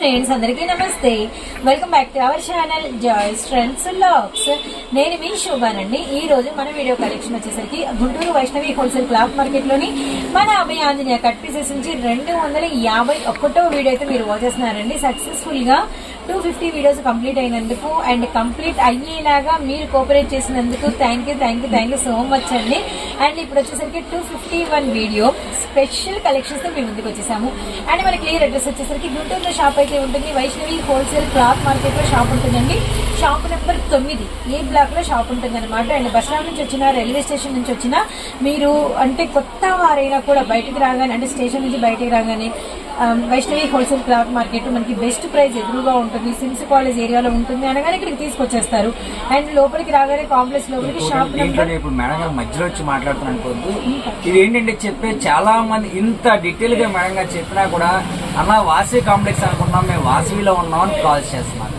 Friends అందరికీ నమస్తే. Welcome back to our channel joys friends lakhs నేను మీ శోభానండి. ఈ రోజు మన వీడియో కలెక్షన్ వచ్చేసరికి గుంటూరు వైష్ణవి హోల్సేల్ క్లాత్ మార్కెట్లోని మన అభయ ఆంజనేయ కట్ పీసెస్ నుంచి రెండు వందల యాభై ఒకటో వీడియో అయితే మీరు వాచ్ చేస్తున్నారండి. సక్సెస్ఫుల్గా టూ ఫిఫ్టీ వీడియోస్ కంప్లీట్ అయినందుకు అండ్ కంప్లీట్ అయ్యేలాగా మీరు కోఆపరేట్ చేసినందుకు thank you thank you thank you so much అండి. అండ్ ఇప్పుడు వచ్చేసరికి two fifty one video special కలెక్షన్స్తో మీ ముందుకు వచ్చేసాము. అండ్ మన క్లియర్ అడ్రస్ వచ్చేసరికి గుంటూరులో షాప్ అయితే ఉంటుంది. వైష్ణవి హోల్సేల్ క్లాత్ మార్కెట్లో షాప్ ఉంటుందండి. షాప్ నెంబర్ తొమ్మిది. ఏ బ్లాక్లో షాప్ ఉంటుంది అనమాట అండ్ బస్ స్టాండ్ నుంచి వచ్చిన రైల్వే స్టేషన్ నుంచి వచ్చిన మీరు అంటే కొత్త వారైనా కూడా బయటికి రాగానే అంటే స్టేషన్ నుంచి బయటికి రాగానే వైష్ణవి హోల్సేల్ క్లాత్ మార్కెట్ మనకి బెస్ట్ ప్రైస్ ఎదురుగా ఉంటుంది. సిమ్స్ కాలేజ్ ఏరియాలో ఉంటుంది అనగానే ఇక్కడికి తీసుకొచ్చేస్తారు. అండ్ లోపలికి రాగానే కాంప్లెక్స్ లోపలికి షాప్ ఇప్పుడు మేడం గారు మధ్యలో వచ్చి మాట్లాడుతున్నాను అనుకోవద్దు. ఇది ఏంటంటే చెప్పే చాలా మంది ఇంత డీటెయిల్గా మేడం గారు చెప్పినా కూడా అన్న వాసవి కాంప్లెక్స్ అనుకున్నాం మేము వాసవిలో ఉన్నాం అని కాల్ చేస్తున్నాం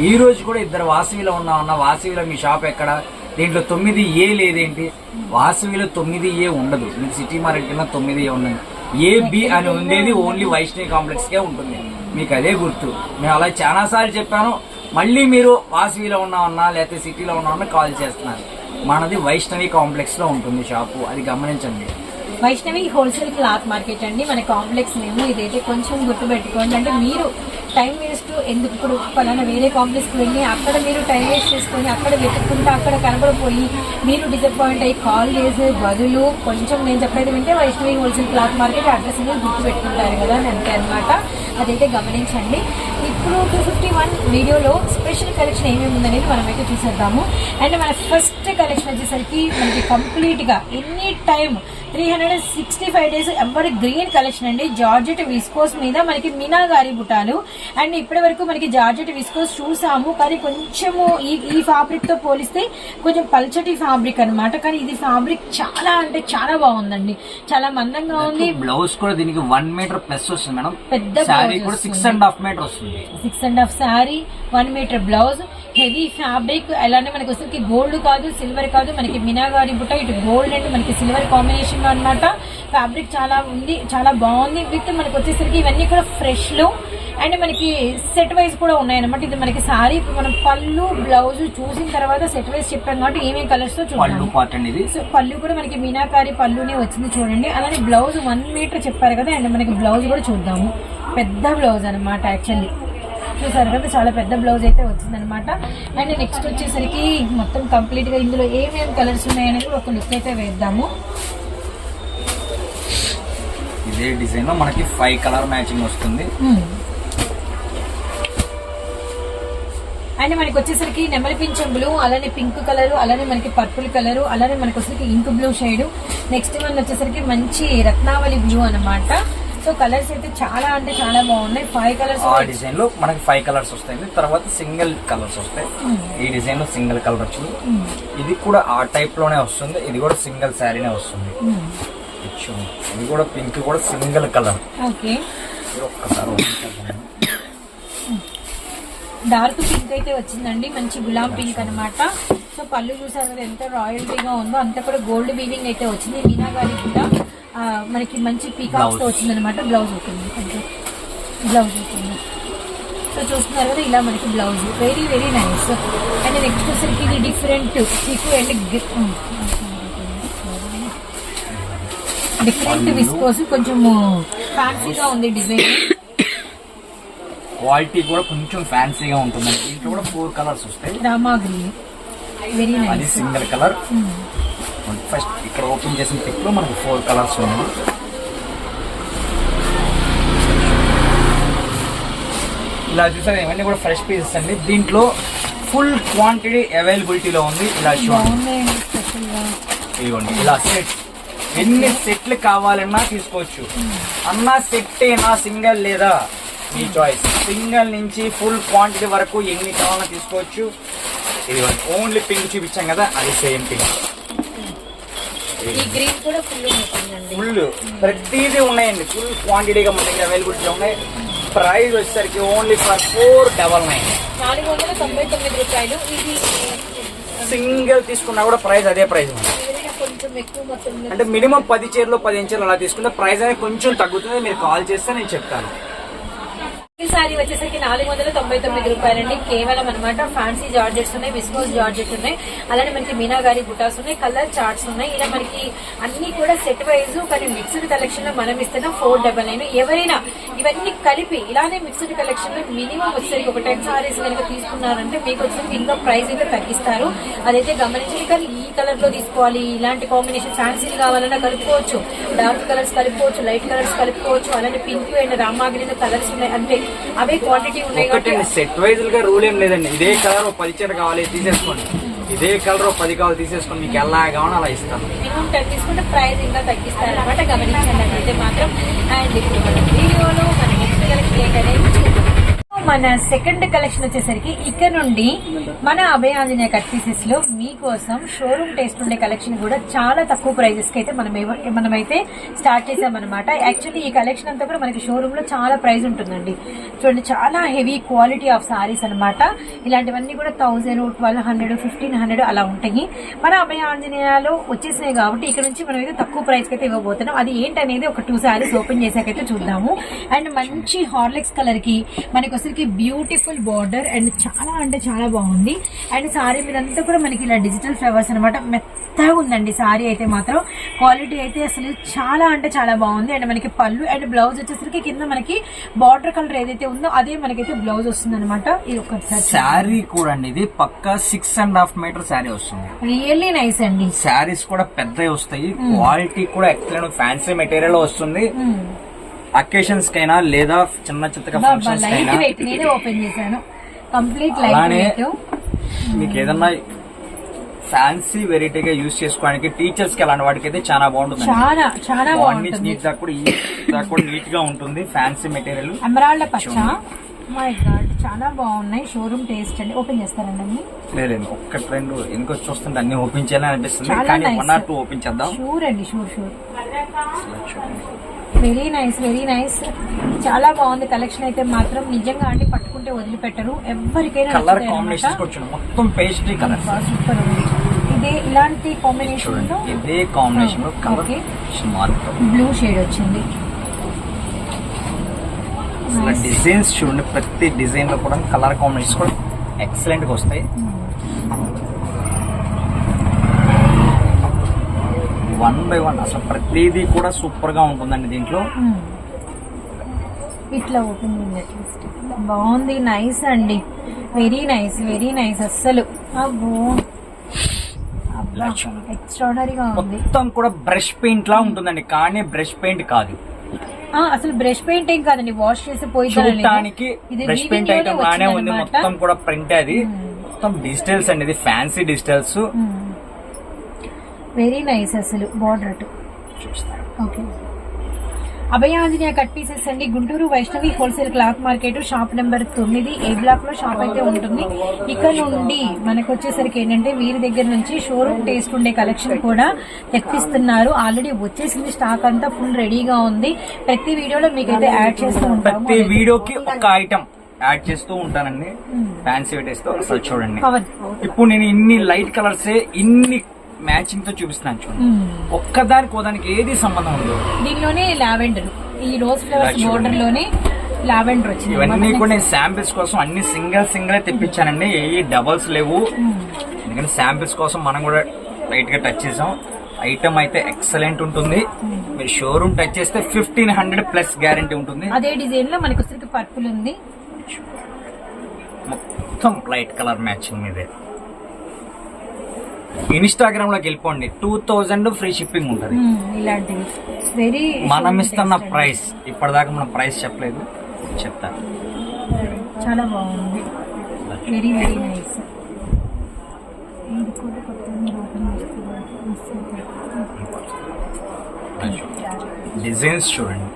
ఈ రోజు కూడా ఇద్దరు వాసవిలో ఉన్నాం వాసవిలో మీ షాప్ ఎక్కడ? దీంట్లో తొమ్మిది ఏ లేదేంటి? వాసవిలో తొమ్మిది ఏ ఉండదు. మీకు సిటీ మార్కెట్ కింద తొమ్మిది ఏ ఉండదు ఏ బి అని ఉండేది ఓన్లీ వైష్ణవి కాంప్లెక్స్ కే ఉంటుంది. మీకు అదే గుర్తు. మేము అలా చాలా సార్లు చెప్పాను. మళ్ళీ మీరు వాసవిలో ఉన్నామన్నా లేకపోతే సిటీలో ఉన్నామన్నా కాల్ చేస్తున్నారు. మనది వైష్ణవి కాంప్లెక్స్లో ఉంటుంది షాపు. అది గమనించండి. వైష్ణవి హోల్సేల్ క్లాత్ మార్కెట్ అండి. మన కాంప్లెక్స్ మేము ఇదైతే కొంచెం గుర్తు పెట్టుకోండి అంటే మీరు టైం వేస్ట్ ఎందుకు ఇప్పుడు పలానా వేరే కాంప్లెక్స్కి వెళ్ళి అక్కడ మీరు టైం వేస్ట్ చేసుకొని అక్కడ వెతుక్కుంటూ అక్కడ కనబడిపోయి మీరు డిసప్పాయింట్ అయ్యి కాల్ చేసే బదులు కొంచెం నేను చెప్పేది వింటే Vaishnavi wholesale cloth market address అనేది గుర్తు పెట్టుకుంటారు కదా అని అంతే అనమాట అదైతే గమనించండి. ఇప్పుడు టూ ఫిఫ్టీ వన్ వీడియోలో స్పెషల్ కలెక్షన్ ఏమేమి ఉందనేది మనమైతే చూసేద్దాము. అండ్ మన ఫస్ట్ కలెక్షన్ వచ్చేసరికి మనకి కంప్లీట్గా any time three hundred and sixty five days ఎవరి గ్రీన్ కలెక్షన్ అండి. జార్జెట్ విస్కోస్ మీద మనకి మీనాగారి బుటాలు. అండ్ ఇప్పటి వరకు మనకి జార్జెట్ విస్కోస్ చూసాము. కానీ కొంచెము ఈ ఈ ఫ్యాబ్రిక్తో పోలిస్తే కొంచెం పల్చటి ఫ్యాబ్రిక్ అన్నమాట. కానీ ఇది ఫ్యాబ్రిక్ చాలా అంటే చాలా బాగుందండి. చాలా మందంగా ఉంది. బ్లౌజ్ కూడా దీనికి వన్ మీటర్ ప్లస్ వస్తుంది మేడం. పెద్ద సిక్స్ అండ్ హాఫ్ మీటర్ వస్తుంది. Six and half sari one meter blouse. Heavy fabric అలానే మనకి వచ్చేసరికి గోల్డ్ కాదు సిల్వర్ కాదు మనకి మినాగారి బుట్ట ఇటు గోల్డ్ అండ్ మనకి సిల్వర్ కాంబినేషన్ అనమాట ఫ్యాబ్రిక్ చాలా ఉంది చాలా బాగుంది. విత్ మనకి వచ్చేసరికి ఇవన్నీ కూడా ఫ్రెష్లో అండ్ మనకి సెట్ వైజ్ కూడా ఉన్నాయన్నమాట. ఇది మనకి సారీ మనం పళ్ళు బ్లౌజ్ చూసిన తర్వాత సెట్ వైజ్ చెప్పాం కాబట్టి ఏమేమి కలర్స్తో ఇది సో పళ్ళు కూడా మనకి మీనాకారి పళ్ళునే వచ్చింది చూడండి. అలానే బ్లౌజ్ వన్ మీటర్ చెప్పారు కదా అండ్ మనకి బ్లౌజ్ కూడా చూద్దాము. పెద్ద బ్లౌజ్ అనమాట యాక్చువల్లీ చూసారు కదా చాలా పెద్ద బ్లౌజ్ అయితే వచ్చిందనమాట అండ్ నెక్స్ట్ వచ్చేసరికి మొత్తం కంప్లీట్గా ఇందులో ఏమేమి కలర్స్ ఉన్నాయనేది ఒక లుక్ అయితే వేద్దాము. ఇదే డిజైన్లో మనకి ఫైవ్ కలర్ మ్యాచింగ్ వస్తుంది. అండ్ మనకి వచ్చేసరికి నెమలి పింఛం బ్లూ అలానే పింక్ కలర్ అలానే మనకి పర్పుల్ కలర్ అలానే మనకి వచ్చేసరికి ink blue shade next one వచ్చేసరికి మంచి రత్నావళి బ్లూ అన్నమాట. సో కలర్స్ అయితే చాలా అంటే చాలా బాగున్నాయి. ఫైవ్ కలర్స్ ఆ డిజైన్లో మనకి ఫైవ్ కలర్స్ వస్తాయి తర్వాత సింగిల్ కలర్స్ వస్తాయి. ఈ డిజైన్లో సింగిల్ కలర్ వచ్చింది ఇది కూడా ఆ టైప్లోనే వస్తుంది. ఇది కూడా సింగిల్ శారీనే వస్తుంది. ఇది చూడండి. ఇది కూడా పింక్ కూడా సింగిల్ కలర్ ఓకే ఒక్కసారి. డార్క్ పింక్ అయితే వచ్చిందండి. మంచి గులాం పింక్ అన్నమాట. సో పళ్ళు చూసారు ఎంత రాయల్టీగా ఉందో అంత కూడా గోల్డ్ వీవింగ్ అయితే వచ్చింది. మీనా గారి కూడా. మనకి మంచి పీకాక్స్తో Blouse. వచ్చింది అనమాట బ్లౌజ్ అవుతుంది బ్లౌజ్ అవుతుంది సో చూస్తున్నారు కదా ఇలా మనకి blouse very very nice and next వచ్చేసరికి ఇది డిఫరెంట్ మీకు అండ్ డిఫరెంట్ విస్కోస్ కొంచెము ఫ్యాన్సీగా ఉంది డిజైన్ క్వాలిటీ కూడా కొంచెం ఫ్యాన్సీగా ఉంటుంది దీంట్లో కూడా ఫోర్ కలర్స్ వస్తాయి. Rama green very nice single colour first ఇక్కడ ఓపెన్ చేసిన పిక్లో మనకి ఫోర్ కలర్స్ ఉన్నాయి. ఇలా చూసారు ఇవన్నీ కూడా ఫ్రెష్ పీసెస్ అండి. దీంట్లో ఫుల్ క్వాంటిటీ అవైలబిలిటీలో ఉంది ఇలా ఇదిగోండి ఇలా సెట్ ఎన్ని సెట్లు కావాలన్నా తీసుకోవచ్చు. అన్నా సెట్ అయినా సింగిల్ లేదా? మీ చాయిస్ సింగిల్ నుంచి ఫుల్ క్వాంటిటీ వరకు ఎన్ని కావాలన్నా తీసుకోవచ్చు. ఇదిగోండి ఓన్లీ పింక్ చూపించాం కదా అది సేమ్ పింక్ ఈ గ్రీన్ కూడా ఫుల్ ఉంటుందండి. ఫుల్. ప్రతిదీ ఉన్నాయండి. ఫుల్ క్వాంటిటీగా మన దగ్గర అవైలబిలిటీ ఉన్నాయి. ప్రైస్ వచ్చేసరికి only for four double nine నాలుగు వందల తొంభై తొమ్మిది రూపాయలు. ఇది సింగిల్ తీసుకున్నా కూడా ప్రైస్ అదే ప్రైస్ ఉంది. అంటే మినిమం పది చీరలు పది ఇంచులు అలా తీసుకుంటే ప్రైస్ అనేది కొంచెం తగ్గుతుంది. మీరు కాల్ చేస్తే నేను చెప్తాను. శారీ వచ్చేసరికి నాలుగు వందల తొంభై తొమ్మిది రూపాయలండి. కేవలం అనమాట ఫ్యాన్సీ జార్జెట్స్ ఉన్నాయి విస్కోస్ జార్జెట్ ఉన్నాయి. అలానే మనకి మీనాగారి బుటాస్ ఉన్నాయి కలర్ చార్ట్స్ ఉన్నాయి. ఇలా మనకి అన్ని కూడా సెట్ వైజ్ కానీ మిక్స్డ్ కలెక్షన్లో మనం ఇస్తున్నాం ఫోర్ డబల్ నైన్. ఎవరైనా ఇవన్నీ కలిపి ఇలానే మిక్స్డ్ కలెక్షన్లో మినిమం వచ్చేసరికి ఒక టెన్ సారీస్ కనుక తీసుకున్నారంటే మీకు వచ్చేసరికి ఇంకా ప్రైస్ అయితే తగ్గిస్తారు. అదైతే గమనించి కానీ ఈ కలర్లో తీసుకోవాలి. ఇలాంటి కాంబినేషన్ ఫ్యాన్సీ కావాలన్నా కలుపుకోవచ్చు. డార్క్ కలర్స్ కలుపుకోవచ్చు లైట్ కలర్స్ కలుపుకోవచ్చు. అలానే పింక్ అండ్ రామాగ్రీన్ కలర్స్ ఉన్నాయి. అంటే అవే క్వాంటిటీ ఉన్నాయి సెట్ వైజ్గా రూల్ ఏం లేదండి. ఇదే కలర్ ఒక పది చీర కావాలి తీసేసుకోండి. ఇదే కలర్ ఒక పది కావాలి తీసేసుకోండి. మీకు ఎలా కావాలో అలా ఇస్తాను. మినిమం ప్రైస్ ఇంకా తగ్గిస్తారు అనమాట గమనించండి. అయితే మాత్రం అండ్ ఇప్పుడు వీడియోలో మన నెక్స్ట్ చూద్దాం. మన సెకండ్ కలెక్షన్ వచ్చేసరికి ఇక్కడ నుండి మన అభయ ఆంజనేయ కట్ పీసెస్లో మీకోసం షోరూమ్ టేస్ట్ ఉండే కలెక్షన్ కూడా చాలా తక్కువ ప్రైజెస్కి అయితే మనం మనమైతే స్టార్ట్ చేసామన్నమాట. యాక్చువల్లీ ఈ కలెక్షన్ అంతా కూడా మనకి షోరూమ్లో చాలా ప్రైస్ ఉంటుందండి. చూడండి చాలా హెవీ క్వాలిటీ ఆఫ్ సారీస్ అనమాట ఇలాంటివన్నీ కూడా thousand twelve hundred fifteen hundred అలా ఉంటాయి. మన అభయ ఆంజనేయాలో వచ్చేసినాయి కాబట్టి ఇక్కడ నుంచి మనం అయితే తక్కువ ప్రైస్కి అయితే ఇవ్వబోతున్నాం. అది ఏంటనేది ఒక టూ సారీస్ ఓపెన్ చేసాకైతే చూద్దాము. అండ్ మంచి హార్లిక్స్ కలర్కి మనకి వచ్చరికి బ్యూటిఫుల్ బార్డర్ అండ్ చాలా అంటే చాలా బాగుంది. అండ్ సారీ మీదంతా కూడా మనకి ఇలా డిజిటల్ ఫ్లవర్స్ అనమాట మెత్తగా ఉందండి సారీ అయితే మాత్రం. క్వాలిటీ అయితే అసలు చాలా అంటే చాలా బాగుంది. అండ్ మనకి పళ్ళు అండ్ బ్లౌజ్ వచ్చేసరికి కింద మనకి బార్డర్ కలర్ ఏదైతే ఉందో అదే మనకైతే బ్లౌజ్ వస్తుంది అనమాట ఇది ఒకసారి శారీ కూడా అండి ఇది పక్కా six and half meter sari వస్తుంది. రియల్లీ నైస్ అండి. శారీస్ కూడా పెద్దవి వస్తాయి. క్వాలిటీ కూడా ఎక్సలెంట్ ఫ్యాన్సీ మెటీరియల్ వస్తుంది. అకేషన్స్ కైనా లేదా చిన్న చిత్తగా ఫంక్షన్స్ కైనా వెయిట్ నేనే ఓపెన్ చేశాను. కంప్లీట్ లైట్ అలానే వెయిట్ మీకు ఏదన్నా ఫ్యాన్సీ వెరైటీగా యూస్ చేసుకోవడానికి టీచర్స్కి అలాంటి వాటికి అయితే చాలా బాగుంటుంది చాలా చాలా బాగుంది బాగుంటుంది. నీట్ దాకా కూడా ఈ దాకా కూడా నీట్గా ఉంటుంది. ఫ్యాన్సీ మెటీరియల్ ఎమరాల్డ్ పచ్చ. మై గాడ్ చాలా బాగున్నాయి. షోరూమ్ టేస్ట్ అండి. ఓపెన్ చేస్తారండి అన్ని? లేదు ఒక్కటి రెండు ఎందుకు చూస్తుంటే అన్ని ఓపెన్ చేయాలని అనిపిస్తుంది. చాలా కానీ nice. One or two open చేద్దాం. షూర్ అండి sure sure very nice very nice. చాలా బాగుంది కలెక్షన్ అయితే మాత్రం. నిజంగా అండి పట్టుకుంటే వదిలిపెట్టరు. ఎవరికైనా కలర్ మొత్తం పేస్ట్రీ కలర్ బా, సూపర్ ఉంది. ఇదే ఇలాంటి కాంబినేషన్ ఇదే కాంబినేషన్లో కలర్ బ్లూ షేడ్ వచ్చింది. డిజైన్స్ చూడండి ప్రతి డిజైన్లో కూడా కలర్ కాంబినేషన్స్ కూడా ఎక్సలెంట్గా వస్తాయి. One by one. అసలు ప్రతిదీ కూడా సూపర్గా ఉంటుందండి దీంట్లో. ఇట్లా ఓపెన్ అట్లీస్ట్ బాగుంది నైస్ అండి. వెరీ నైస్ వెరీ నైస్ అస్సలు. అబ్బో. అబ్బా ఎక్స్ట్రాడనరీగా ఉంది. మొత్తం కూడా బ్రష్ పెయింట్ లా ఉంటుందండి కానీ బ్రష్ పెయింట్ కాదు. అసలు బ్రష్ పెయింటింగ్ కాదండి వాష్ చేసి పోయి చూడటానికి బ్రష్ పెయింట్ ఐటమ్ లానే ఉంది మొత్తం కూడా ప్రింట్ అది. మొత్తం డిజిటల్స్ అండి ఇది ఫ్యాన్సీ డిజిటల్స్. వెరీ నైస్ అసలు బార్డర్ అటు okay Abhaya Anjaneya cut pieces అండి. Guntur Vaishnavi wholesale cloth market shop number తొమ్మిది. ఏ బ్లాక్లో షాప్ అయితే ఉంటుంది? ఇక్కడ నుండి మనకు వచ్చేసరికి ఏంటంటే వీరి దగ్గర నుంచి షోరూమ్ టేస్ట్ ఉండే కలెక్షన్ కూడా తెప్పిస్తున్నారు. ఆల్రెడీ వచ్చేసింది స్టాక్ అంతా ఫుల్ రెడీగా ఉంది. ప్రతి వీడియోలో మీకైతే యాడ్ చేస్తూ ఉంటాము. ప్రతి వీడియోకి ఒక ఐటమ్ యాడ్ చేస్తూ ఉంటానండి. ఫ్యాన్సీ పెట్టేస్తూ అసలు చూడండి. ఇప్పుడు నేను ఇన్ని లైట్ కలర్స్ ఇన్ని మ్యాచింగ్తో చూపిస్తున్నాను చూడండి. ఒక్కదానికి ఓదానికి ఏది సంబంధం ఉండదు. దీనిలోనే లావెండర్. ఈ రోజ్ ఫ్లవర్స్. బోర్డర్లోనే లావెండర్ వచ్చింది. ఇవన్నీ. కూడా నేను శాంపిల్స్ కోసం అన్ని సింగిల్ సింగిల్ తెప్పించానండి. ఏ డబల్స్ లేవు. ఎందుకంటే శాంపిల్స్ కోసం మనం కూడా లైట్గా టచ్ చేసాం. ఐటమ్ అయితే ఎక్సలెంట్ ఉంటుంది. మీరు షోరూమ్ టచ్ చేస్తే ఫిఫ్టీన్ హండ్రెడ్ ప్లస్ గ్యారంటీ ఉంటుంది. అదే డిజైన్లో మనకి పర్పుల్ ఉంది. మొత్తం లైట్ కలర్ మ్యాచింగ్ ఇదే. ఇన్స్టాగ్రామ్లోకి వెళ్ళిపోండి. టూ థౌజండ్ ఫ్రీ షిప్పింగ్ ఉంటుంది. ఇలాంటివి. వెరీ మనం ఇస్తున్న ప్రైస్ ఇప్పటిదాకా మనం ప్రైస్ చెప్పలేదు. చెప్తా. చాలా బాగుంది. వెరీ వెరీ నైస్ డిజైన్స్ చూడండి.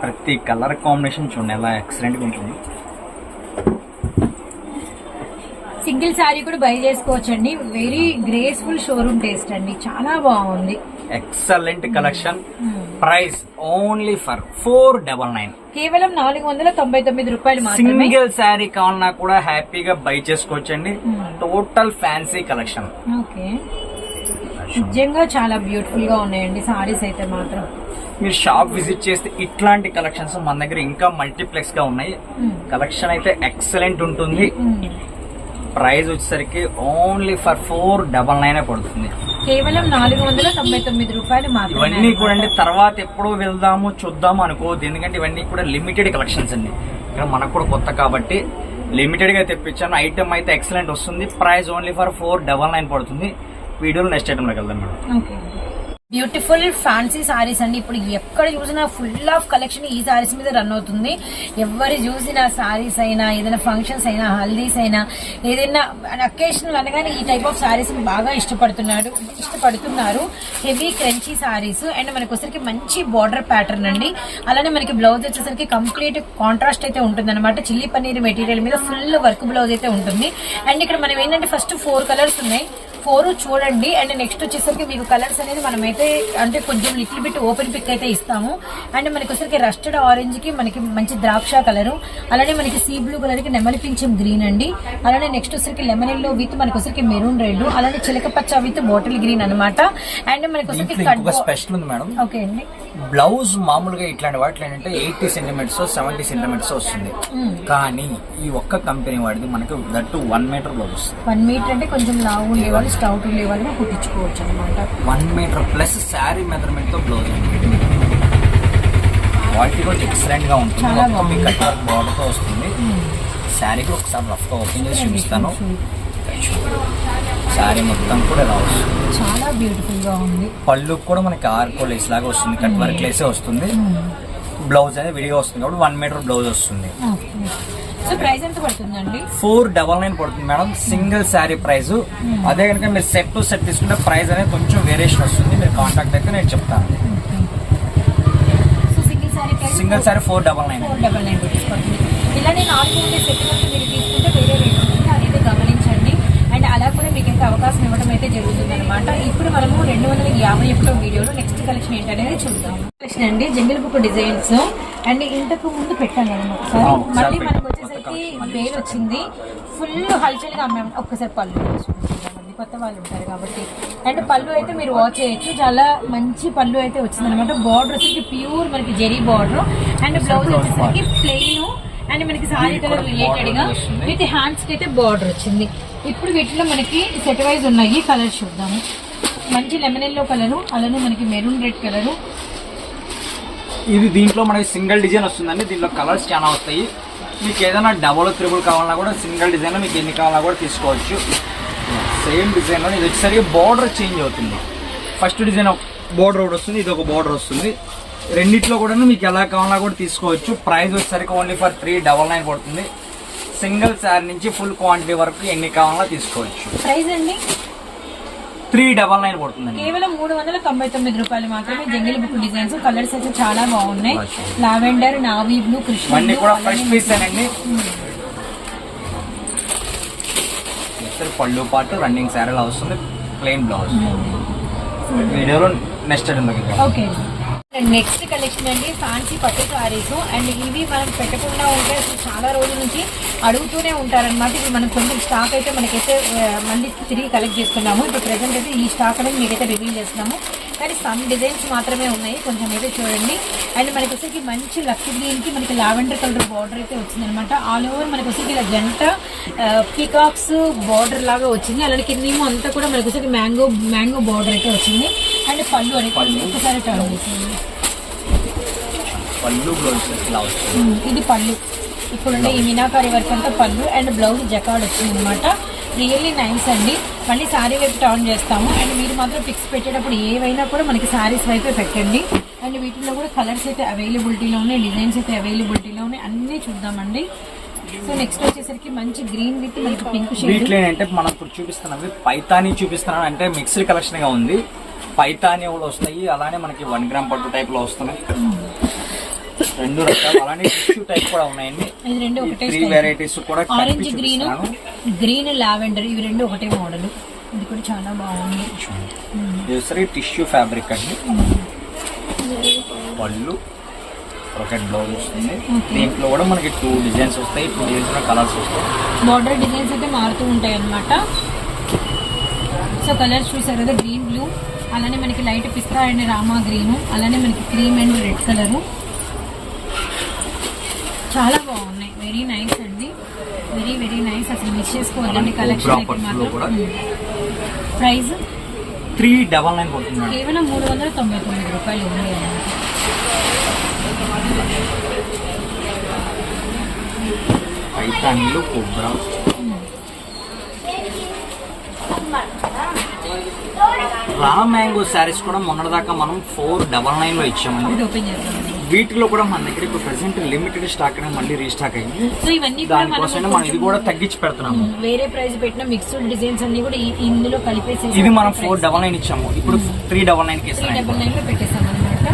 ప్రతి కలర్ కాంబినేషన్ చూడండి. ఎలా ఎక్సలెంట్గా ఉంటుంది. సింగిల్ శారీ కూడా బై చేసుకోవచ్చండి. వెరీ గ్రేస్ఫుల్ షోరూమ్ టేస్ట్ అండి. చాలా బాగుంది. Excellent collection. Price only for four double nine కేవలం నాలుగు వందల తొంభై తొమ్మిది రూపాయలు సింగిల్ శారీ కావాలన్నా కూడా హ్యాపీగా బై చేసుకోవచ్చండి. మ్మ్. Total fancy collection okay. నిజంగా చాలా బ్యూటిఫుల్గా ఉన్నాయండి సారీస్ అయితే మాత్రం. మీరు షాప్ విజిట్ చేస్తే ఇట్లాంటి కలెక్షన్స్ మన దగ్గర ఇంకా మల్టీప్లెక్స్గా ఉన్నాయి. కలెక్షన్ అయితే ఎక్సలెంట్ ఉంటుంది. ప్రైస్ వచ్చేసరికి only for four double nine పడుతుంది. కేవలం నాలుగు వందల తొంభై తొమ్మిది రూపాయలు ఇవన్నీ కూడా అండి తర్వాత ఎప్పుడో వెళ్దాము చూద్దాము అనుకోవద్దు. ఎందుకంటే ఇవన్నీ కూడా లిమిటెడ్ కలెక్షన్స్ అండి. ఇక్కడ మనకు కూడా కొత్త కాబట్టి లిమిటెడ్గా తెప్పించాను. ఐటమ్ అయితే ఎక్సలెంట్ వస్తుంది. Price only for four double nine పడుతుంది. వీడియోలో నెక్స్ట్ ఐటమ్లోకి వెళ్దాం మేడం. బ్యూటిఫుల్ ఫ్యాన్సీ సారీస్ అండి. ఇప్పుడు ఎక్కడ చూసినా ఫుల్ ఆఫ్ కలెక్షన్ ఈ సారీస్ మీద రన్ అవుతుంది. ఎవరు చూసినా సారీస్ అయినా ఏదైనా ఫంక్షన్స్ అయినా హల్దీస్ అయినా ఏదైనా అకేషనల్ అనగానే ఈ టైప్ ఆఫ్ సారీస్ బాగా ఇష్టపడుతున్నాడు ఇష్టపడుతున్నారు. హెవీ క్రంచీ సారీస్ అండ్ మనకి వచ్చరికి మంచి బార్డర్ ప్యాటర్న్ అండి. అలానే మనకి బ్లౌజ్ వచ్చేసరికి కంప్లీట్ కాంట్రాస్ట్ అయితే ఉంటుంది అనమాట చిల్లీ పన్నీర్ మెటీరియల్ మీద ఫుల్ వర్క్ బ్లౌజ్ అయితే ఉంటుంది. అండ్ ఇక్కడ మనం ఏంటంటే ఫస్ట్ ఫోర్ కలర్స్ ఉన్నాయి. ఫోర్ చూడండి అండ్ నెక్స్ట్ వచ్చేసరికి మీకు కలర్స్ అనేది మనమైతే అంటే కొంచెం లిటిల్ బిట్ ఓపెన్ పిక్ అయితే ఇస్తాము. అండ్ మనకి వచ్చరికి రస్టెడ్ ఆరెంజ్కి మనకి మంచి ద్రాక్ష కలర్. అలానే మనకి సీ బ్లూ కలర్కి నెమలి పింఛం గ్రీన్ అండి. అలానే నెక్స్ట్ వచ్చరికి లెమన్ ఎల్లో విత్ మనకి వచ్చరికి మెరూన్ రెడ్ అలానే చిలక పచ్చ విత్ బాటిల్ గ్రీన్ అన్నమాట. అండ్ మనకి ఇంకొక స్పెషల్ ఉంది మేడం. ఓకే అండి. బ్లౌజ్ మామూలుగా ఇట్లాంటి వాటిలో ఏంటంటే ఎయిటీ సెంటీమీటర్స్ సెవెంటీ సెంటీమీటర్స్ వస్తుంది. కానీ ఈ ఒక్క కంపెనీ వాడిది మనకి దట్టు వన్ మీటర్ బ్లౌజ్ వస్తుంది. వన్ మీటర్ అంటే కొంచెం లావు ఉండేవాళ్ళు. స్టౌట్ ఉండేవాళ్ళు కూడా కుట్టించుకోవచ్చు అనమాట వన్ మీటర్ ప్లస్ శారీ మెజర్మెంట్తో బ్లౌజ్ క్వాలిటీ కూడా ఎక్సలెంట్గా ఉంటుంది బాగుంది. కట్ వర్క్ బార్డర్తో వస్తుంది. శారీ కూడా ఒకసారి రఫ్గా ఓపెన్ చేసి చూపిస్తాను. శారీ మొత్తం కూడా ఇలా వస్తుంది. చాలా బ్యూటిఫుల్గా ఉంది. పళ్ళు కూడా మనకి ఆర్కో లేస్ లాగా వస్తుంది. కట్ వర్క్ లేసే వస్తుంది. బ్లౌజ్ అనేది విడిగా వస్తుంది కాబట్టి వన్ మీటర్ బ్లౌజ్ వస్తుంది. ప్రైస్ ఎంత పడుతుందండి? ఫోర్ డబల్ నైన్ పడుతుంది మేడం. Single sari price. అదే కనుక మీరు సెట్ టు సెట్ తీసుకుంటే ప్రైస్ అనేది కొంచెం వేరియేషన్ వస్తుంది. మీరు కాంటాక్ట్ అయితే నేను చెప్తాను. So single sari four double nine. Four double nine set మీరు తీసుకుంటే వేరే రేట్ ఉంటుంది. అదైతే గమనించండి. అండ్ అలా కూడా మీకు అయితే అవకాశం ఇవ్వడం అయితే జరుగుతుంది అనమాట ఇప్పుడు మనము రెండు వందల యాభై ఒకటో వీడియోలో నెక్స్ట్ కలెక్షన్ ఏంటనేది చూద్దాం. కలెక్షన్ అండి జంగిల్ బుక్ డిజైన్స్. అండ్ ఇంతకు ముందు పెట్టాను కదా ఒకసారి. మళ్ళీ మనకు పెట్టాను. వచ్చేసరికి వేలు వచ్చింది. ఫుల్ హల్చల్గా అమ్మాము ఒక్కసారి పళ్ళు చూపించామండి కొత్త వాళ్ళు ఉంటారు కాబట్టి. అండ్ పళ్ళు అయితే మీరు వాచ్ చేయొచ్చు. చాలా మంచి పళ్ళు అయితే వచ్చింది అనమాట బార్డర్ వచ్చేసి ప్యూర్ మనకి జెరీ బార్డర్ అండ్ బ్లౌజ్ వచ్చేసరికి ప్లెయిన్ అండ్ మనకి సారీ కలర్ రిలేటెడ్గా విత్ హ్యాండ్స్కి అయితే బార్డర్ వచ్చింది. ఇప్పుడు వీటిలో మనకి సెట్ వైజ్ ఉన్నాయి. కలర్ చూద్దాము. మంచి లెమన్ ఎల్లో కలరు అలానే మనకి మెరూన్ రెడ్ కలరు ఇది దీంట్లో మనకి సింగిల్ డిజైన్ వస్తుందండి. దీంట్లో కలర్స్ చాలా వస్తాయి. మీకు ఏదైనా డబుల్ త్రిబుల్ కావాలన్నా కూడా సింగిల్ డిజైన్ మీకు ఎన్ని కావాలన్నా కూడా తీసుకోవచ్చు. సేమ్ డిజైన్ ఇది వచ్చేసరికి బార్డర్ చేంజ్ అవుతుంది. ఫస్ట్ డిజైన్ బార్డర్ ఒకటి వస్తుంది ఇది ఒక బార్డర్ వస్తుంది. రెండిట్లో కూడా మీకు ఎలా కావాలన్నా కూడా తీసుకోవచ్చు. ప్రైస్ వచ్చేసరికి only for three double nine పడుతుంది సింగిల్ శారీ నుంచి ఫుల్ క్వాంటిటీ వరకు ఎన్ని కావాలన్నా తీసుకోవచ్చు. ప్రైస్ అండి? త్రీ డబల్ నైన్ పడుతుందండి కేవలం మూడు వందల తొంభై తొమ్మిది రూపాయలు మాత్రమే జంగిల్ బుక్ డిజైన్స్ కలర్స్ అయితే చాలా బాగున్నాయి. లావెండర్ నావీ బ్లూ కృష్ణ కూడా అలానే ఫ్రెష్ పీస్ అండి. పళ్ళు పాటు రన్నింగ్ శారీలో వస్తుంది ప్లెయిన్ బ్లౌజ్ వీడియోలో నెక్స్ట్ ఓకే నెక్స్ట్ కలెక్షన్ అండి ఫ్యాన్సీ పట్టు సారీస్ అండ్ ఇవి మనం పెట్టకుండా ఉంటే చాలా రోజుల నుంచి అడుగుతూనే ఉంటారనమాట ఇప్పుడు మనం కొంచెం స్టాక్ అయితే మనకైతే మళ్ళీ తిరిగి కలెక్ట్ చేసుకున్నాము ఇప్పుడు ప్రెసెంట్ అయితే ఈ స్టాక్ అనేది మీకైతే రివీల్ చేస్తున్నాము. కానీ సమ్ డిజైన్స్ మాత్రమే ఉన్నాయి. కొంచెం అయితే చూడండి. అండ్ మనకి వచ్చేసి మంచి లక్కీ గ్రీన్కి మనకి లావెండర్ కలర్ బార్డర్ అయితే వచ్చిందనమాట ఆల్ ఓవర్ మనకి వచ్చేసి ఇలా జంట పీకాక్స్ బార్డర్ లాగా వచ్చింది. అలాగే కిందేమో అంతా కూడా మనకి వచ్చేసి మ్యాంగో మ్యాంగో బార్డర్ అయితే వచ్చింది. అండ్ పళ్ళు అనేది ఒకసారి టర్న్ చేసింది ఇది పళ్ళు. ఇప్పుడుండే ఈ మీనాకారి వర్క్ అంతా పళ్ళు అండ్ బ్లౌజ్ జకాడ్ వచ్చింది అనమాట రియల్లీ నైస్ అండి. మళ్ళీ శారీ వైపు టర్న్ చేస్తాము. అండ్ మీరు మాత్రం పిక్స్ పెట్టేటప్పుడు ఏవైనా కూడా మనకి శారీస్ వైపే పెట్టండి. అండ్ వీటిలో కూడా కలర్స్ అయితే అవైలబిలిటీలో ఉన్నాయి డిజైన్స్ అయితే అవైలబిలిటీలో ఉన్నాయి అన్నీ చూద్దామండి. సో నెక్స్ట్ వచ్చేసరికి మంచి గ్రీన్ విత్ మనకి పింక్ షేడ్ వీటిలో ఏంటంటే మనం ఇప్పుడు చూపిస్తున్నవి పైతానీ చూపిస్తున్నాం. అంటే మిక్స్డ్ కలెక్షన్గా ఉంది. పైతానీ వస్తాయి. అలానే మనకి వన్ గ్రామ్ పట్టు టైప్లో వస్తున్నాయి. రెండు రకాలు. అలానే టిష్యూ టైప్ కూడా ఉన్నాయండి. ఇది రెండు ఒకటే త్రీ. వెరైటీస్ కూడా ఆరెంజ్ గ్రీన్ గ్రీన్ లావెండర్ ఇవి రెండు ఒకటే మోడల్ ఇది కూడా చాలా బాగుంది. వచ్చేసరికి టిష్యూ ఫ్యాబ్రిక్ అండి. పళ్ళు ఒకటి బ్లౌజ్ వస్తుంది. దీంట్లో కూడా మనకి టూ డిజైన్స్ వస్తాయి. టూ డిజైన్స్ కలర్స్ వస్తాయి. బార్డర్ డిజైన్స్ అయితే మారుతూ ఉంటాయి అన్నమాట. సో సో కలర్స్ చూసారు కదా గ్రీన్ బ్లూ అలానే మనకి లైట్ పిస్తా అండ్ రామా గ్రీన్ అలానే మనకి క్రీమ్ అండ్ రెడ్ కలరు చాలా బాగున్నాయి. వెరీ నైస్ అండి. వెరీ వెరీ నైస్ అసలు మిస్ చేసుకోవద్దండి collection price three double nine కేవలం మూడు వందల తొంభై తొమ్మిది రూపాయలు పైతాన్లు కుబ్రా రా మ్యాంగో శారీస్ కూడా మొన్నటిదాకా మనం ఫోర్ డబల్ నైన్లో ఇచ్చామండి. ఓపెన్ చేస్తాం వీటిలో కూడా మన దగ్గర ఇప్పుడు ప్రెసెంట్ లిమిటెడ్ స్టాక్ అనేది మళ్ళీ రీస్టాక్ అయింది. సో ఇవన్నీ కూడా దానికోసం మనం ఇది కూడా తగ్గించి పెడుతున్నాము. వేరే ప్రైస్ పెట్టిన మిక్స్డ్ డిజైన్స్ అన్ని కూడా ఇందులో కలిపేసి ఇది మనం ఫోర్ డబల్ నైన్ ఇచ్చాము. ఇప్పుడు త్రీ డబల్ నైన్కి డబల్ నైన్లో పెట్టేసాం అనమాట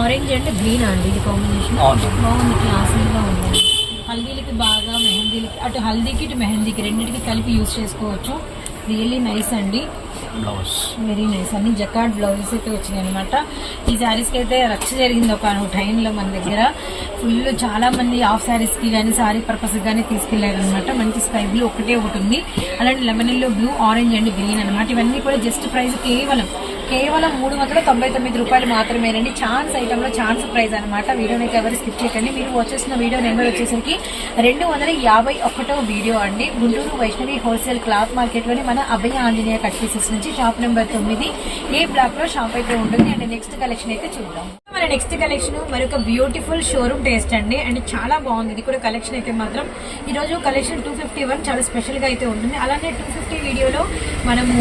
ఆరెంజ్ అంటే గ్రీన్ అండి ఇది కాంబినేషన్. బాగుంది క్లాసిక్గా ఉంది. హల్దీలకి బాగా మెహందీలకి అటు హల్దీకి ఇటు మెహందీకి రెండింటికి కలిపి యూస్ చేసుకోవచ్చు. రియల్లీ నైస్ అండి. బ్లౌజ్. వెరీ నైస్ అన్ని జకాట్ బ్లౌజెస్ అయితే వచ్చినాయి అనమాట ఈ శారీస్కి అయితే రచ్చ జరిగింది ఒక టైంలో మన దగ్గర. ఫుల్ చాలా మంది హాఫ్ శారీస్కి కానీ శారీ పర్పస్కి కానీ తీసుకెళ్ళారు అనమాట మంచి స్కై బ్లూ ఒకటే ఒకటి ఉంది. అలాంటి lemon yellow blue orange and green అనమాట ఇవన్నీ కూడా జస్ట్ ప్రైస్ కేవలం కేవలం మూడు వందల తొంభై తొమ్మిది రూపాయలు మాత్రమేనండి. ఛాన్స్ ఐటెంలో ఛాన్స్ ప్రైజ్ అనమాట వీడియోని అయితే ఎవరు స్కిప్ చేయకండి. మీరు వచ్చేసిన వీడియో నెంబర్ వచ్చేసరికి రెండు వందల యాభై ఒకటో వీడియో అండి. గుంటూరు వైష్ణవి హోల్సేల్ క్లాత్ మార్కెట్లోని మన అభయ ఆంజనేయ కట్ పీసెస్ నుంచి షాప్ నెంబర్ తొమ్మిది ఏ బ్లాక్లో షాప్ అయితే ఉంటుంది. అండ్ నెక్స్ట్ కలెక్షన్ అయితే చూద్దాం. మన నెక్స్ట్ కలెక్షన్ మరొక బ్యూటిఫుల్ షోరూమ్ టేస్ట్ అండి. అండ్ చాలా బాగుంది. ఇది కూడా కలెక్షన్ అయితే మాత్రం. ఈరోజు కలెక్షన్ టూ ఫిఫ్టీ వన్ చాలా స్పెషల్గా అయితే ఉంటుంది. అలానే టూ ఫిఫ్టీ వీడియోలో మనము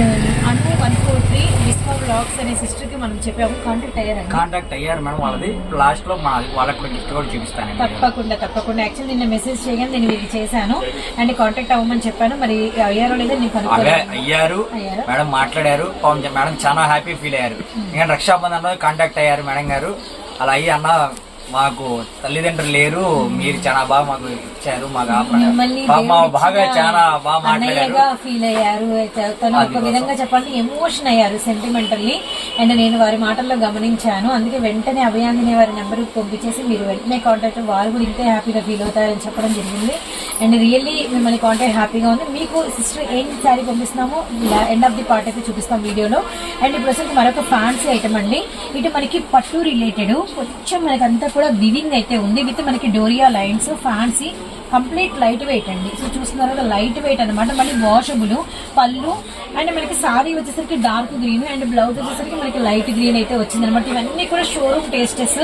అను వన్ ఫోర్ త్రీ విస్మా బ్లాగ్స్ అనే సిస్టర్కి మనం చెప్పాము. కాంటాక్ట్ అయ్యారండి కాంటాక్ట్ అయ్యారు మేడం వాళ్ళది. లాస్ట్లో మా వాళ్ళకి కూడా గిఫ్ట్ కూడా చూపిస్తానండి తప్పకుండా తప్పకుండా. యాక్చువల్ నిన్న మెసేజ్ చేయగానే నేను వీరికి చేశాను. అండ్ కాంటాక్ట్ అవ్వమని చెప్పాను. మరి అయ్యారో లేదో కనుక్కోలేదు అయ్యారు. అయ్యారా? మేడం మాట్లాడారు. మేడం చాలా హ్యాపీ ఫీల్ అయ్యారు. ఇంకా రక్షాబంధన్లో కాంటాక్ట్ అయ్యారు మేడం గారు. అలా అయ్యి అన్న మాకు తల్లిదండ్రులు లేరు మీరు చాలా బాగా మాకు ఇచ్చారు మాకు బాగా చాలా బాగా మాట్లాడారు. ఫీల్ అయ్యారు. తను ఒక. విధంగా చెప్పాలంటే ఎమోషన్ అయ్యారు సెంటిమెంటల్లీ అండ్ నేను వారి మాటల్లో గమనించాను. అందుకే వెంటనే అభయాంజనే వారి నెంబర్ పంపించేసి మీరు వెంటనే కాంటాక్ట్ వారు కూడా ఇంతే హ్యాపీగా ఫీల్ అవుతారని చెప్పడం జరిగింది. అండ్ రియల్లీ మిమ్మల్ని కాంటాక్ట్ హ్యాపీగా ఉంది. మీకు సిస్టర్ ఏం శారీ పంపిస్తున్నామో ఎండ్ ఆఫ్ ది పార్ట్ అయితే చూపిస్తాం వీడియోలో. అండ్ ఇప్పుడు మరొక ఫ్యాన్సీ ఐటమ్ అండి. ఇటు మనకి పట్టు రిలేటెడ్ కొంచెం మనకి అంతా కూడా వివింగ్ అయితే ఉంది. విత్ మనకి doria lines fancy complete light weight అండి. సో చూస్తున్నారు కదా లైట్ వెయిట్ అనమాట మళ్ళీ వాషబుల్ పళ్ళు అండ్ మనకి సారీ వచ్చేసరికి డార్క్ గ్రీన్ అండ్ బ్లౌజ్ వచ్చేసరికి మనకి లైట్ గ్రీన్ అయితే వచ్చింది అనమాట ఇవన్నీ కూడా షోరూమ్ టేస్టెస్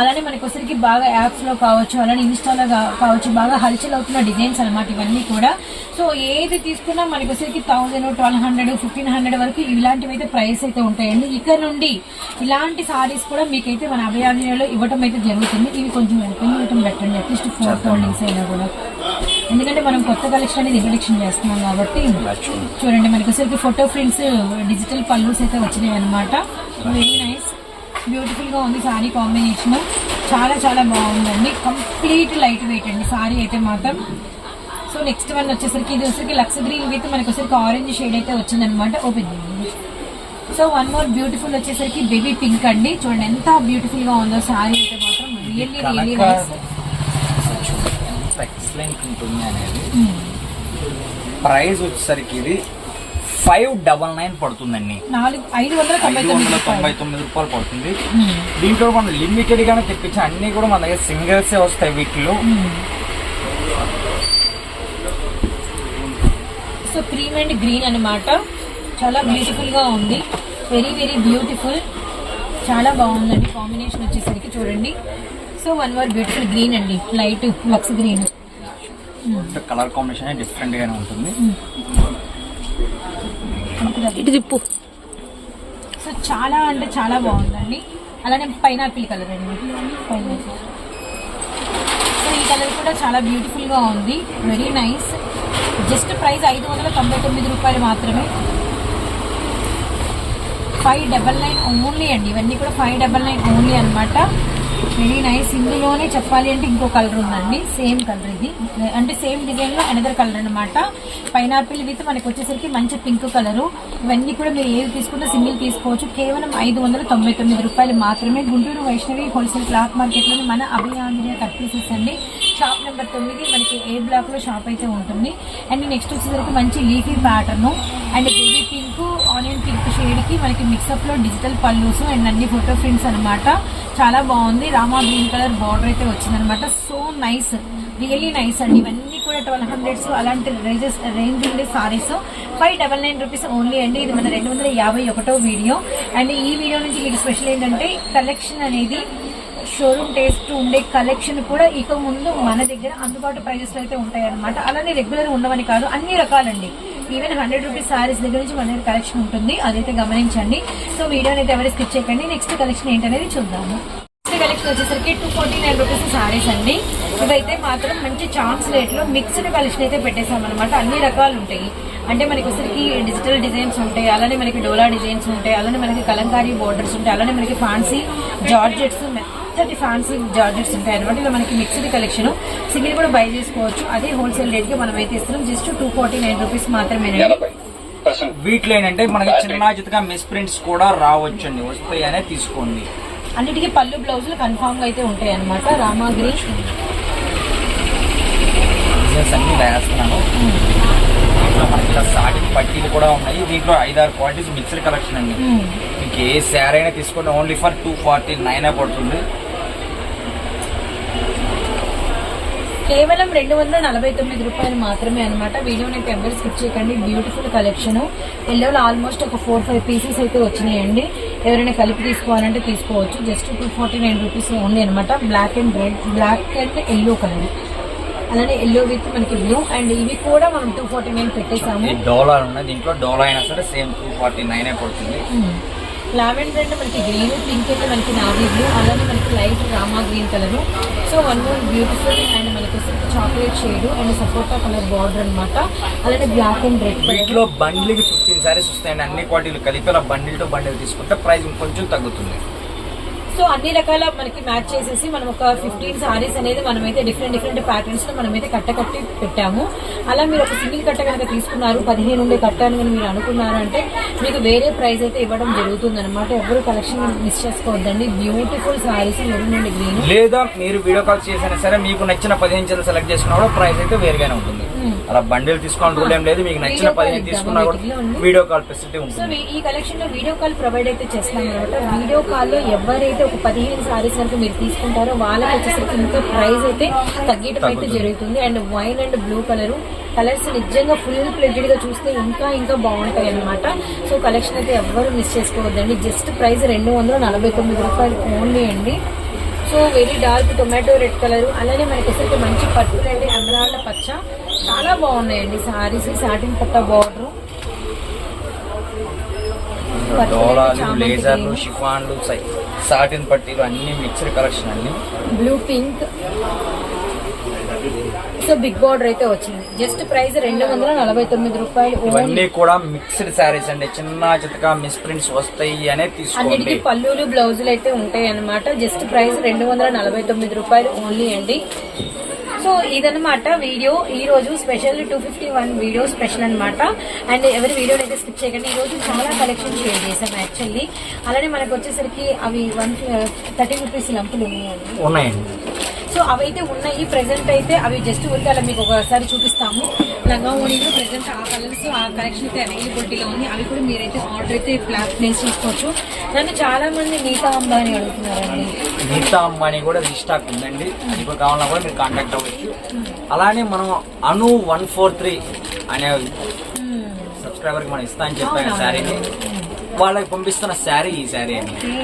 అలానే మనకి వచ్చేసరికి బాగా యాప్స్లో కావచ్చు అలానే ఇన్స్టాలో కావచ్చు బాగా హల్చల్ అవుతున్న డిజైన్స్ అనమాట ఇవన్నీ కూడా. సో ఏది తీసుకున్నా మనకి వచ్చేసరికి thousand twelve hundred fifteen hundred వరకు ఇలాంటివి అయితే ప్రైస్ అయితే ఉంటాయండి. ఇక నుండి ఇలాంటి సారీస్ కూడా మీకైతే మన అభయాంజనేయులో ఇవ్వటం అయితే జరుగుతుంది. ఇవి కొంచెం ఓపెన్ చేయటం పెట్టండి. అట్లీస్ట్ ఫోర్ ఫోల్డింగ్స్ అయినా కూడా. ఎందుకంటే మనం కొత్త కలెక్షన్ అనేది ఇంట్రడక్షన్ చేస్తున్నాం కాబట్టి చూడండి మనకి వచ్చేసరికి ఫోటో ప్రింట్స్ డిజిటల్ పల్లూస్ అయితే వచ్చినాయి అనమాట వెరీ నైస్ బ్యూటిఫుల్గా ఉంది సారీ కాంబినేషన్ చాలా చాలా బాగుందండి. కంప్లీట్ లైట్ వెయిట్ అండి సారీ అయితే మాత్రం. సో నెక్స్ట్ వన్ వచ్చేసరికి ఇది వచ్చేసరికి లక్స్ గ్రీన్ విత్ మనకి వచ్చేసరికి ఆరెంజ్ షేడ్ అయితే వచ్చిందనమాట ఓపెన్ చేయండి. సో వన్ మోర్ బ్యూటిఫుల్ వచ్చేసరికి బేబీ పింక్ అండి. చూడండి ఎంత బ్యూటిఫుల్గా ఉందో సారీ అయితే మాత్రం. రియల్లీ రియల్లీ నైస్ ఎక్సలెంట్ ఉంటుంది అనేది. ప్రైస్ వచ్చేసరికి ఇది ఫైవ్ డబల్ నైన్ పడుతుందండి. ఐదు వందల తొంభై తొమ్మిది రూపాయలు. పడుతుంది. దీంట్లో మనం లిమిటెడ్ గానే తెప్పించి అన్ని కూడా మన దగ్గర సింగిల్స్ వస్తాయి వీటిలో. సో క్రీమ్ అండ్ గ్రీన్ అన్నమాట. చాలా బ్యూటిఫుల్గా ఉంది. వెరీ వెరీ బ్యూటిఫుల్ చాలా బాగుందండి. కాంబినేషన్ వచ్చేసరికి చూడండి. So one more beautiful green అండి. లైట్ లక్స్ గ్రీన్ కలర్ కాంబినేషన్ డిఫరెంట్ గానే ఉంటుంది. ఇటు తిప్పు. సో చాలా అంటే చాలా బాగుందండి. అలానే పైనాపిల్ కలర్ అండి. పైనాపిల్ సో ఈ కలర్ కూడా చాలా బ్యూటిఫుల్గా ఉంది. వెరీ నైస్ జస్ట్ ప్రైస్ ఐదు వందల తొంభై తొమ్మిది రూపాయలు మాత్రమే. ఫైవ్ డబల్ నైన్ ఓన్లీ అండి. ఇవన్నీ కూడా ఫైవ్ డబల్ నైన్ ఓన్లీ అనమాట వెరీ నైస్. ఇందులోనే చెప్పాలి అంటే ఇంకో కలర్ ఉందండి. సేమ్ కలర్ ఇది. అంటే సేమ్ డిజైన్లో అనదర్ కలర్ అనమాట పైనాపిల్ విత్ మనకి వచ్చేసరికి మంచి పింక్ కలరు ఇవన్నీ కూడా మీరు ఏది తీసుకుంటే సింగిల్ తీసుకోవచ్చు. కేవలం ఐదు వందల తొంభై తొమ్మిది రూపాయలు మాత్రమే. గుంటూరు వైష్ణవి హోల్సేల్ క్లాత్ మార్కెట్లోని మన అభియాంజనేయ కట్ పీసెస్ అండి. షాప్ నెంబర్ తొమ్మిది మనకి ఏ బ్లాక్లో షాప్ అయితే ఉంటుంది. అండ్ నెక్స్ట్ వచ్చేసరికి మంచి leafy pattern and baby pink onion pink షేడ్కి మనకి మిక్సప్లో డిజిటల్ పల్లూస్ అండ్ అన్ని ఫోటో ప్రింట్స్ అనమాట చాలా బాగుంది. రామా గ్రీన్ కలర్ బార్డర్ అయితే వచ్చిందనమాట. సో నైస్ రియల్లీ నైస్ అండి. ఇవన్నీ కూడా ట్వెల్వ్ హండ్రెడ్స్ అలాంటి రేజెస్ రేంజ్ ఉండే sarees. Five double nine rupees only అండి. ఇది మన రెండు వందల యాభై ఒకటో వీడియో. అండ్ ఈ వీడియో నుంచి మీకు స్పెషల్ ఏంటంటే కలెక్షన్ అనేది షోరూమ్ టేస్ట్ ఉండే కలెక్షన్ కూడా ఇక ముందు మన దగ్గర అందుబాటు ప్రైజెస్ అయితే ఉంటాయన్నమాట. అలానే రెగ్యులర్ ఉండవని కాదు అన్ని రకాలండి. ఈవెన్ హండ్రెడ్ రూపీస్ సారీస్ దగ్గర నుంచి మన దగ్గర కలెక్షన్ ఉంటుంది. అదైతే గమనించండి. సో వీడియోని అయితే ఎవరు స్కిప్ చేయకండి. నెక్స్ట్ కలెక్షన్ ఏంటనేది చూద్దాము. కలెక్షన్ వచ్చేసరికి two forty nine rupees sarees అండి. ఇవైతే మాత్రం మంచి ఛాన్స్ రేట్లో మిక్స్డ్ కలెక్షన్ అయితే పెట్టేసాం అనమాట అన్ని రకాలు ఉంటాయి. అంటే మనకి వచ్చరికి డిజిటల్ డిజైన్స్ ఉంటాయి. అలానే మనకి డోలా డిజైన్స్ ఉంటాయి. అలానే మనకి కలంకారీ బోర్డర్స్ ఉంటాయి. అలానే మనకి ఫ్యాన్సీ జార్జెట్స్ మెత్తటి ఫ్యాన్సీ జార్జెట్స్ ఉంటాయి అనమాట ఇలా మనకి మిక్స్డ్ కలెక్షన్ సింగిల్ కూడా బై చేసుకోవచ్చు. అదే హోల్సేల్ రేట్కి మనం అయితే ఇస్తున్నాం. Just two forty nine rupees మాత్రమేనండి వీటిలో ఏంటంటే మనకి చిన్న చితగా మిస్ ప్రింట్స్ కూడా రావచ్చండి. వస్తాయి అనే తీసుకోండి. అన్నిటికీ పళ్ళు బ్లౌజులు కన్ఫామ్గా అయితే ఉంటాయి అనమాట రామాగ్రి అన్ని వేస్తున్నాను. మనకి సాటి పట్టీలు కూడా ఉన్నాయి. దీంట్లో ఐదారు క్వాలిటీస్ మిక్స్డ్ కలెక్షన్ అండి. మీకు ఏ శారీ అయినా తీసుకోండి. Only for two forty nine పడుతుంది. కేవలం రెండు వందల నలభై తొమ్మిది రూపాయలు మాత్రమే అనమాట వీడియోని అయితే ఎవరు స్కిప్ చేయకండి. బ్యూటిఫుల్ కలెక్షన్ ఎల్లోలో ఆల్మోస్ట్ ఒక ఫోర్ ఫైవ్ పీసెస్ అయితే వచ్చినాయండి. ఎవరైనా కలిపి తీసుకోవాలంటే తీసుకోవచ్చు. Just two forty nine rupees only అనమాట black and red black and yellow colour అలానే ఎల్లో విత్ మనకి బ్లూ అండ్ ఇవి కూడా మనం టూ ఫార్టీ నైన్ పెట్టేసాము డోలా ఉన్నాయి దీంట్లో డోలా అయినా సరే సేమ్ టూ ఫార్టీ నైన్ పడుతుంది. లావెండర్ అంటే మనకి గ్రీన్ పింక్ అయితే మనకి నావీ బ్లూ అలానే మనకి light Rama green colour. So one more beautiful and మనకి chocolate shade and sapota colour border అన్నమాట. అలానే బ్లాక్ అండ్ రెడ్ కలర్. వీటిలో బండిల్కి ఫిఫ్టీన్ సారీస్ వస్తాయండి. అన్ని క్వాలిటీలు కలిపి అలా బండిల్ టు బండిల్ తీసుకుంటే ప్రైస్ కొంచెం తగ్గుతుంది. సో అన్ని రకాల మనకి మ్యాచ్ చేసేసి మనం ఒక ఫిఫ్టీన్ సారీస్ అనేది మనమైతే డిఫరెంట్ డిఫరెంట్ ప్యాటర్న్స్లో మనమైతే కట్ట కట్టి పెట్టాము. అలా మీరు ఒక సింగిల్ కట్ట కనుక తీసుకున్నారు పదిహేను ఉండే కట్ట అని కనుక మీరు అనుకున్నారంటే మీకు వేరే ప్రైస్ అయితే ఇవ్వడం జరుగుతుంది అనమాట ఎవరు కలెక్షన్ మిస్ చేసుకోవద్దండి. Beautiful sarees maroon and green లేదా మీరు వీడియో కాల్ చేసినా సరే మీకు నచ్చిన పదిహేను సెలెక్ట్ చేసుకున్నప్పుడు కూడా ప్రైస్ అయితే వేరుగానే ఉంటుంది. అలా బండిల్ తీసుకోవాలని రూల్ ఏం లేదు. మీకు నచ్చిన ఇద్దామా తీసుకున్నా కూడా? వీడియో కాల్ ఫెసిలిటీ సో ఉంటుంది. వీ- ఈ కలెక్షన్లో వీడియో కాల్ ప్రొవైడ్ అయితే చేస్తాం అనమాట వీడియో కాల్లో ఎవరైతే ఒక పదిహేను సారీస్ కనుక మీరు తీసుకుంటారో వాళ్ళకి వచ్చేసరికి ఇంకా ప్రైస్ అయితే తగ్గటం అయితే. జరుగుతుంది. And wine and blue colour colours నిజంగా ఫుల్ ప్లెడ్జెడ్గా చూస్తే ఇంకా ఇంకా బాగుంటాయి అనమాట సో కలెక్షన్ అయితే ఎవ్వరు మిస్ చేసుకోవద్దండి. జస్ట్ ప్రైస్ రెండు వందల నలభై తొమ్మిది రూపాయలు ఓన్లీ అండి. So very dark tomato red colour అలానే మనకి మంచి పట్టు అండి పచ్చ. చాలా బాగున్నాయండి సారీస్. సాటిన్ పట్ట బార్డర్ డోలాలు. షిఫాన్లు సాటిన్ పట్టీలు అన్ని మిక్స్డ్ కలెక్షన్ అండి. Blue pink so big border అయితే వచ్చింది. జస్ట్ ప్రైస్ రెండు వందల నలభై తొమ్మిది రూపాయలు ఇవన్నీ కూడా మిక్స్డ్ శారీస్ అండి. చిన్న చితక మిస్ ప్రింట్స్ వస్తాయి అనే అన్నిటికీ పల్లులు బ్లౌజులు అయితే ఉంటాయి అన్నమాట జస్ట్ ప్రైస్ రెండు వందల నలభై తొమ్మిది రూపాయలు ఓన్లీ అండి. సో ఇదనమాట వీడియో. ఈ రోజు special two fifty one video special అనమాట అండ్ ఎవరి వీడియోని అయితే స్కిప్ చేయకండి ఈ రోజు చాలా కలెక్షన్ షేర్ చేసాం యాక్చువల్లీ అలానే మనకు వచ్చేసరికి అవి వన్ థర్టీ రూపీస్ లంపులు ఉన్నాయండి. సో అవైతే ఉన్నాయి. ప్రెసెంట్ అయితే అవి జస్ట్ అలా మీకు ఒకసారి చూపిస్తాము. లంగా ఓణీలో ఆ కలర్స్ ఆ కలెక్షన్ అయితే అవైలబిలిటీలో ఉంది. అవి కూడా మీరైతే ఆర్డర్ అయితే ప్లేస్ చేసుకోవచ్చు. నన్ను చాలా మంది నీతా అంబానీ అడుగుతున్నారండి. మిగతా అమ్మాని కూడా రీస్టాక్ ఉందండి. అది కూడా కావాలన్నా కూడా మీరు కాంటాక్ట్ అవ్వచ్చు. అలానే మనం అను వన్ ఫోర్ త్రీ అనే మ్మ్. సబ్స్క్రైబర్కి మనం ఇస్తా అని చెప్పాను? శారీని. వాళ్ళకి పంపిస్తున్న శారీ ఈ శారీ అని okay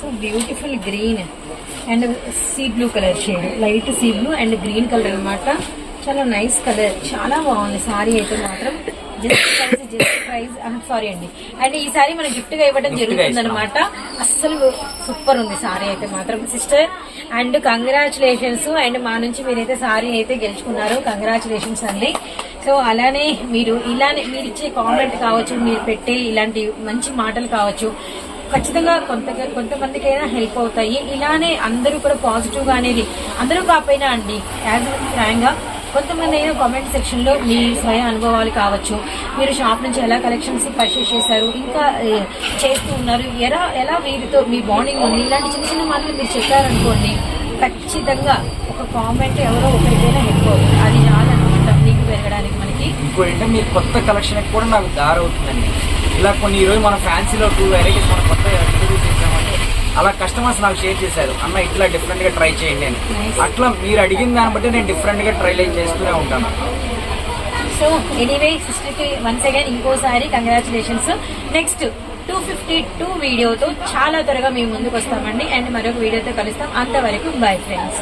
so beautiful green and sea blue colour shade light sea blue and green colour అన్నమాట. చాలా నైస్ కలర్ చాలా బాగుంది. సారీ అయితే మాత్రం. Just price just price sari అండి. అండ్ ఈ సారీ మన గిఫ్ట్గా ఇవ్వడం జరుగుతుంది అనమాట అస్సలు సూపర్ ఉంది సారీ అయితే మాత్రం సిస్టర్ అండ్ కంగ్రాచులేషన్స్ అండ్ మా నుంచి మీరైతే సారీ అయితే గెలుచుకున్నారు. కంగ్రాచులేషన్స్ అండి. సో అలానే మీరు ఇలానే మీరు ఇచ్చే కామెంట్ కావచ్చు మీరు పెట్టే ఇలాంటి మంచి మాటలు కావచ్చు ఖచ్చితంగా కొంత కొంతమందికైనా హెల్ప్ అవుతాయి. ఇలానే అందరూ కూడా పాజిటివ్గా అనేది అందరూ కాపోయినా అండి యాజ్ ఫ్రాంక్గా కొంతమంది అయినా కామెంట్ సెక్షన్లో మీ స్వయం అనుభవాలు కావచ్చు. మీరు షాప్ నుంచి ఎలా కలెక్షన్స్ పర్చేస్ చేశారు ఇంకా చేస్తూ ఉన్నారు ఎలా ఎలా వీరితో మీ బాండింగ్ ఉంది ఇలాంటి చిన్న చిన్న మాటలు మీరు చెప్పారనుకోండి ఖచ్చితంగా ఒక కామెంట్ ఎవరో ఒకరికైనా హెల్ప్ అవుతుంది. అది చాలన్నమాట నీకు పెరగడానికి మనకి. ఇంకో ఏంటంటే మీ కొత్త కలెక్షన్ కూడా నాకు దారి అవుతుందండి. ఇలా కొన్ని ఈరోజు మన ఫ్యాన్సీలో టూ వెరైటీస్ మన కొత్త ఇంట్రడ్యూస్ చేసామంటే అలా కస్టమర్స్ నాకు షేర్ చేశారు. అన్న ఇట్లా డిఫరెంట్గా ట్రై చేయండి అని. అట్లా మీరు అడిగిన దాన్ని బట్టి నేను డిఫరెంట్గా ట్రై చేస్తూనే ఉంటాను. సో ఎనీవే సిస్టర్కి వన్స్ అగైన్ ఇంకోసారి congratulations next two fifty two వీడియోతో చాలా త్వరగా మేము ముందుకు వస్తామండి. అండ్ మరొక వీడియోతో కలుస్తాం. అంతవరకు బై ఫ్రెండ్స్